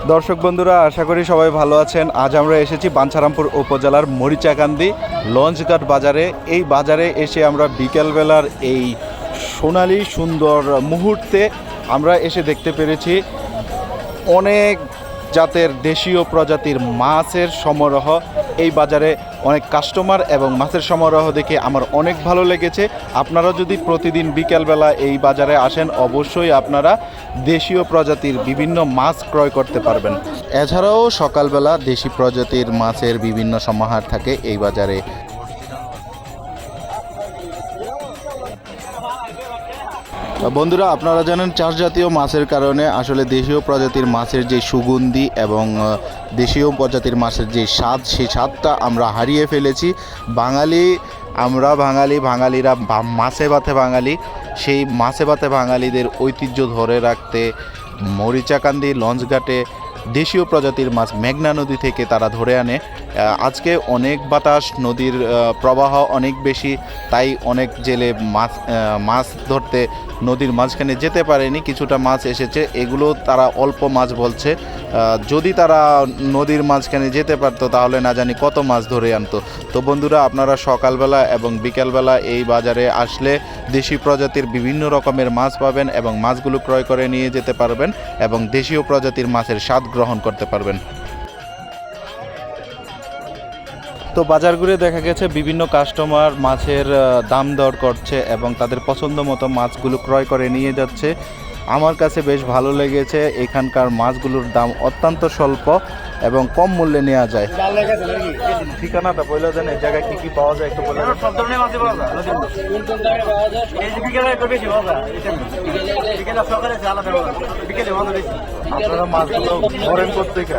দর্শক বন্ধুরা, আশা করি সবাই ভালো আছেন। আজ আমরা এসেছি বাঞ্ছারামপুর উপজেলার মরিচাকান্দি লঞ্চঘাট বাজারে। এই বাজারে এসে আমরা বিকেলবেলার এই সোনালি সুন্দর মুহূর্তে আমরা এসে দেখতে পেরেছি অনেক জাতের দেশীয় প্রজাতির মাছের সমারোহ। এই বাজারে অনেক কাস্টমার এবং মাছের সমারোহ দেখে আমার অনেক ভালো লেগেছে। আপনারা যদি প্রতিদিন বিকেলবেলা এই বাজারে আসেন, অবশ্যই আপনারা দেশীয় প্রজাতির বিভিন্ন মাছ ক্রয় করতে পারবেন। এছাড়াও সকালবেলা দেশি প্রজাতির মাছের বিভিন্ন সমাহার থাকে এই বাজারে। বন্ধুরা, আপনারা জানেন চাষ জাতীয় মাছের কারণে আসলে দেশীয় প্রজাতির মাছের যে সুগন্ধি এবং দেশীয় প্রজাতির মাছের যে স্বাদ, সেই স্বাদটা আমরা হারিয়ে ফেলেছি। বাঙালি, আমরা বাঙালি, বাঙালিরা মাছে ভাতে বাঙালি, সেই মাছে ভাতে বাঙালিদের ঐতিহ্য ধরে রাখতে মরিচাকান্দি, লঞ্চঘাটে দেশীয় প্রজাতির মাছ মেঘনা নদী থেকে তারা ধরে আনে। আজকে অনেক বাতাস, নদীর প্রবাহ অনেক বেশি, তাই অনেক জেলে মাছ মাছ ধরতে নদীর মাঝখানে যেতে পারেনি, কিছুটা মাছ এসেছে, এগুলো তারা অল্প মাছ বলছে। যদি তারা নদীর মাঝখানে যেতে পারতো, তাহলে না জানি কত মাছ ধরে আনতো। তো বন্ধুরা, আপনারা সকালবেলা এবং বিকালবেলা এই বাজারে আসলে দেশি প্রজাতির বিভিন্ন রকমের মাছ পাবেন এবং মাছগুলো ক্রয় করে নিয়ে যেতে পারবেন এবং দেশীয় প্রজাতির মাছের স্বাদ গ্রহণ করতে পারবেন। তো বাজার ঘুরে দেখা গেছে বিভিন্ন কাস্টমার মাছের দাম দর করছে এবং তাদের পছন্দ মতো মাছগুলো ক্রয় করে নিয়ে যাচ্ছে। আমার কাছে বেশ ভালো লেগেছে, এখানকার মাছগুলোর দাম অত্যন্ত স্বল্প। এবং কম মূল্যে নেওয়া যায়। ঠিকানাটা বলে দেন এই জায়গায় কি কি পাওয়া যায় একটু বলে সব ধরনের মাছ। পাওয়া যায় আপনারা মাছগুলো ধরেন কোথেকে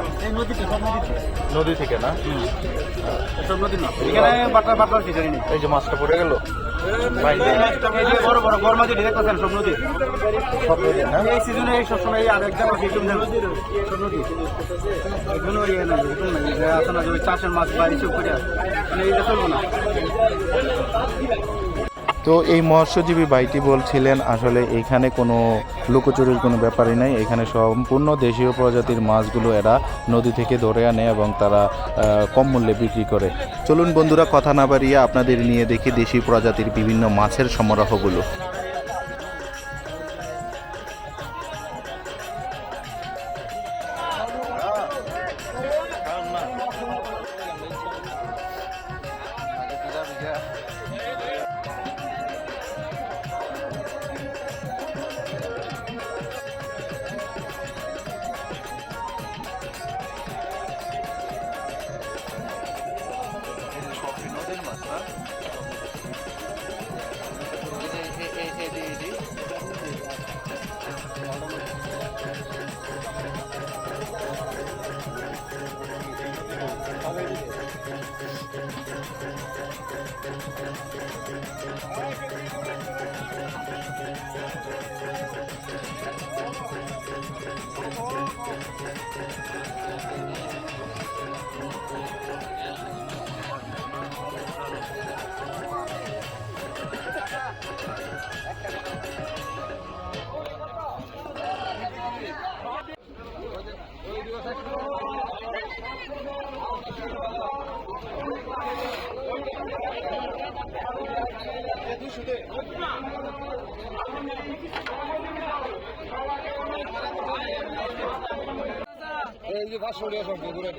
নদী থেকে না? এই যে মাছটা পড়ে গেল? বড় বড় বড় মাছ যেটা দেখতেছেন সব নদী এই সিজনে এই সবসময় এই আরেক জায়গা ইয়ে চাষের মাছ বা এইসব করে মানে এইটা না। তো এই মৎস্যজীবী ভাইটি বলছিলেন, আসলে এখানে কোনো লুকোচুরির কোনো ব্যাপারই নাই। এখানে সম্পূর্ণ দেশীয় প্রজাতির মাছগুলো এরা নদী থেকে ধরে আনে এবং তারা কম মূল্যে বিক্রি করে। চলুন বন্ধুরা, কথা না বাড়িয়ে আপনাদের নিয়ে দেখি দেশি প্রজাতির বিভিন্ন মাছের সমারোহগুলো। Thank you. এই যে পাঁচশো টাকা সব ঘুরে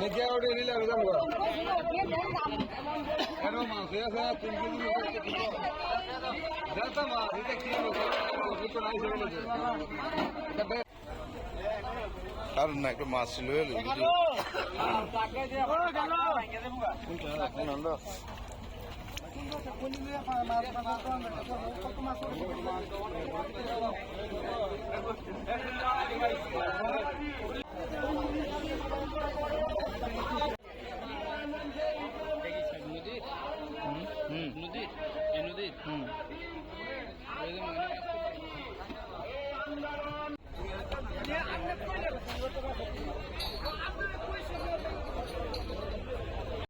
নিজে ওটা নিলে আমি দাম করা কেন মাছ আছে? তিন কেজি মাছ এটা কি আর না একটু মাছ ছিল নদীর